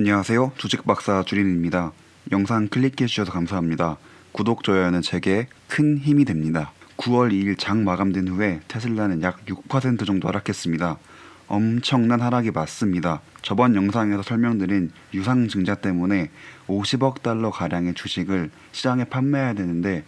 안녕하세요. 주식박사 주린입니다. 영상 클릭해 주셔서 감사합니다. 구독, 좋아요는 제게 큰 힘이 됩니다. 9월 2일 장 마감된 후에 테슬라는 약 6% 정도 하락했습니다. 엄청난 하락이 맞습니다. 저번 영상에서 설명드린 유상증자 때문에 50억 달러 가량의 주식을 시장에 판매해야 되는데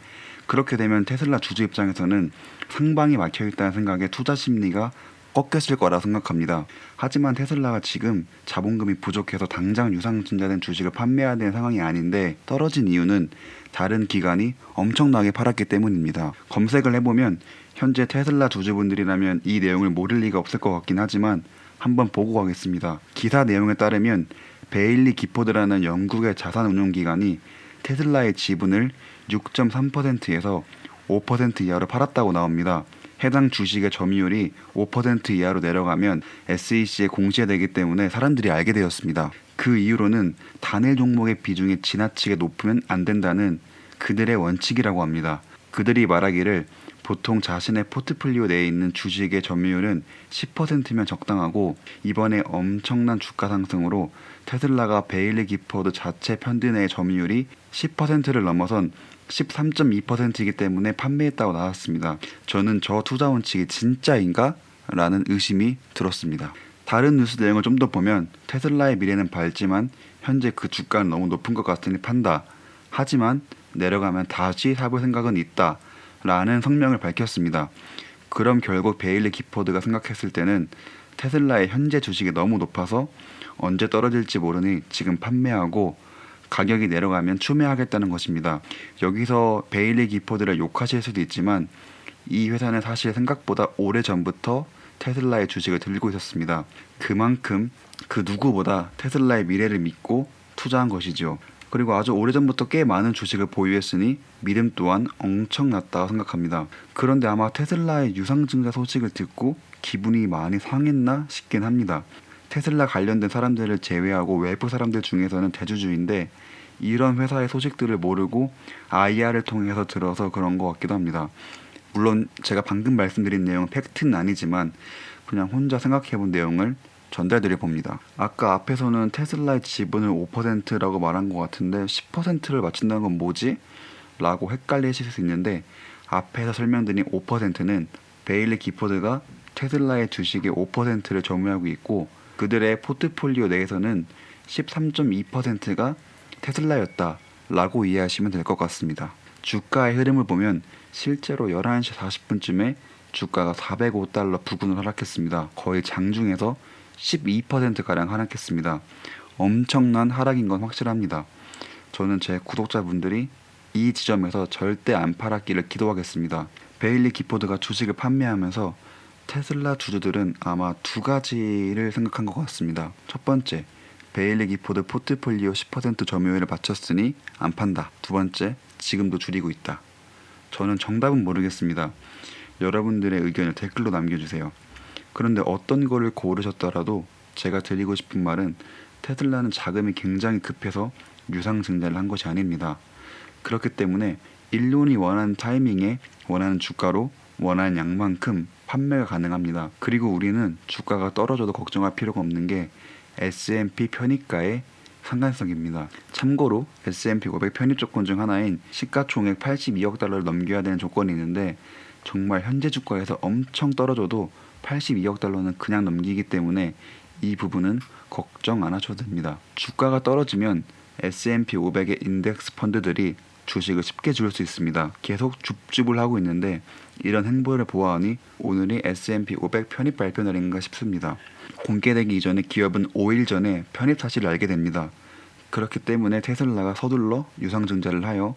그렇게 되면 테슬라 주주 입장에서는 상방이 막혀 있다는 생각에 투자 심리가 꺾였을 거라 생각합니다. 하지만 테슬라가 지금 자본금이 부족해서 당장 유상증자된 주식을 판매해야 되는 상황이 아닌데 떨어진 이유는 다른 기관이 엄청나게 팔았기 때문입니다. 검색을 해보면 현재 테슬라 주주분들이라면 이 내용을 모를 리가 없을 것 같긴 하지만 한번 보고 가겠습니다. 기사 내용에 따르면 베일리 기포드라는 영국의 자산운용기관이 테슬라의 지분을 6.3%에서 5% 이하로 팔았다고 나옵니다. 해당 주식의 점유율이 5% 이하로 내려가면 SEC에 공시되기 때문에 사람들이 알게 되었습니다. 그 이유로는 단일 종목의 비중이 지나치게 높으면 안 된다는 그들의 원칙이라고 합니다. 그들이 말하기를 보통 자신의 포트폴리오 내에 있는 주식의 점유율은 10%면 적당하고 이번에 엄청난 주가 상승으로 테슬라가 베일리 기포드 자체 펀드 내의 점유율이 10%를 넘어선 13.2%이기 때문에 판매했다고 나왔습니다. 저는 저 투자 원칙이 진짜인가? 라는 의심이 들었습니다. 다른 뉴스 내용을 좀 더 보면 테슬라의 미래는 밝지만 현재 그 주가는 너무 높은 것 같으니 판다. 하지만 내려가면 다시 사볼 생각은 있다. 라는 성명을 밝혔습니다. 그럼 결국 베일리 기포드가 생각했을 때는 테슬라의 현재 주식이 너무 높아서 언제 떨어질지 모르니 지금 판매하고 가격이 내려가면 추매하겠다는 것입니다. 여기서 베일리 기포드를 욕하실 수도 있지만 이 회사는 사실 생각보다 오래 전부터 테슬라의 주식을 들고 있었습니다. 그만큼 그 누구보다 테슬라의 미래를 믿고 투자한 것이죠. 그리고 아주 오래전부터 꽤 많은 주식을 보유했으니 믿음 또한 엄청났다고 생각합니다. 그런데 아마 테슬라의 유상증자 소식을 듣고 기분이 많이 상했나 싶긴 합니다. 테슬라 관련된 사람들을 제외하고 외부 사람들 중에서는 대주주인데 이런 회사의 소식들을 모르고 IR을 통해서 들어서 그런 것 같기도 합니다. 물론 제가 방금 말씀드린 내용은 팩트는 아니지만 그냥 혼자 생각해 본 내용을 전달드려 봅니다. 아까 앞에서는 테슬라의 지분을 5%라고 말한 것 같은데 10%를 맞춘다는 건 뭐지? 라고 헷갈리실 수 있는데 앞에서 설명드린 5%는 베일리 기포드가 테슬라의 주식의 5%를 점유하고 있고 그들의 포트폴리오 내에서는 13.2%가 테슬라였다 라고 이해하시면 될 것 같습니다. 주가의 흐름을 보면 실제로 11시 40분쯤에 주가가 405달러 부근을 하락했습니다. 거의 장중에서 12%가량 하락했습니다. 엄청난 하락인 건 확실합니다. 저는 제 구독자분들이 이 지점에서 절대 안 팔았기를 기도하겠습니다. 베일리 기포드가 주식을 판매하면서 테슬라 주주들은 아마 두 가지를 생각한 것 같습니다. 첫 번째, 베일리 기포드 포트폴리오 10% 점유율을 맞췄으니 안 판다. 두 번째, 지금도 줄이고 있다. 저는 정답은 모르겠습니다. 여러분들의 의견을 댓글로 남겨주세요. 그런데 어떤 거를 고르셨더라도 제가 드리고 싶은 말은 테슬라는 자금이 굉장히 급해서 유상 증자를 한 것이 아닙니다. 그렇기 때문에 일론이 원하는 타이밍에 원하는 주가로 원하는 양만큼 판매가 가능합니다. 그리고 우리는 주가가 떨어져도 걱정할 필요가 없는 게 S&P 편입가의 상관성입니다. 참고로 S&P 500 편입 조건 중 하나인 시가총액 82억 달러를 넘겨야 되는 조건이 있는데 정말 현재 주가에서 엄청 떨어져도 82억 달러는 그냥 넘기기 때문에 이 부분은 걱정 안 하셔도 됩니다. 주가가 떨어지면 S&P 500의 인덱스 펀드들이 주식을 쉽게 줄수 있습니다. 계속 줍줍을 하고 있는데 이런 행보를 보아하니 오늘이 S&P 500 편입 발표 날인가 싶습니다. 공개되기 이전에 기업은 5일 전에 편입 사실을 알게 됩니다. 그렇기 때문에 테슬라가 서둘러 유상증자를 하여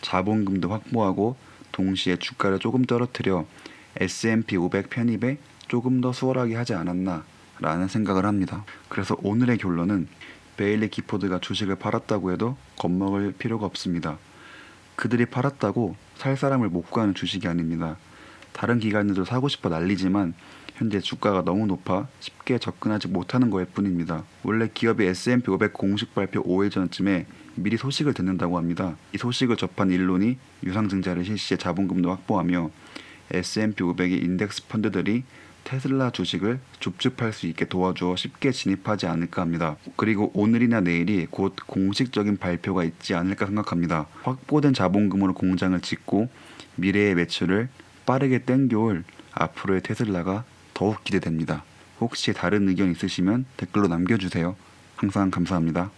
자본금도 확보하고 동시에 주가를 조금 떨어뜨려 S&P 500 편입에 조금 더 수월하게 하지 않았나 라는 생각을 합니다. 그래서 오늘의 결론은 베일리 기포드가 주식을 팔았다고 해도 겁먹을 필요가 없습니다. 그들이 팔았다고 살 사람을 못 구하는 주식이 아닙니다. 다른 기관들도 사고 싶어 난리지만 현재 주가가 너무 높아 쉽게 접근하지 못하는 거일 뿐입니다. 원래 기업이 S&P 500 공식 발표 5일 전쯤에 미리 소식을 듣는다고 합니다. 이 소식을 접한 일론이 유상증자를 실시해 자본금도 확보하며 S&P 500의 인덱스 펀드들이 테슬라 주식을 줍줍할 수 있게 도와주어 쉽게 진입하지 않을까 합니다. 그리고 오늘이나 내일이 곧 공식적인 발표가 있지 않을까 생각합니다. 확보된 자본금으로 공장을 짓고 미래의 매출을 빠르게 땡겨올 앞으로의 테슬라가 더욱 기대됩니다. 혹시 다른 의견 있으시면 댓글로 남겨주세요. 항상 감사합니다.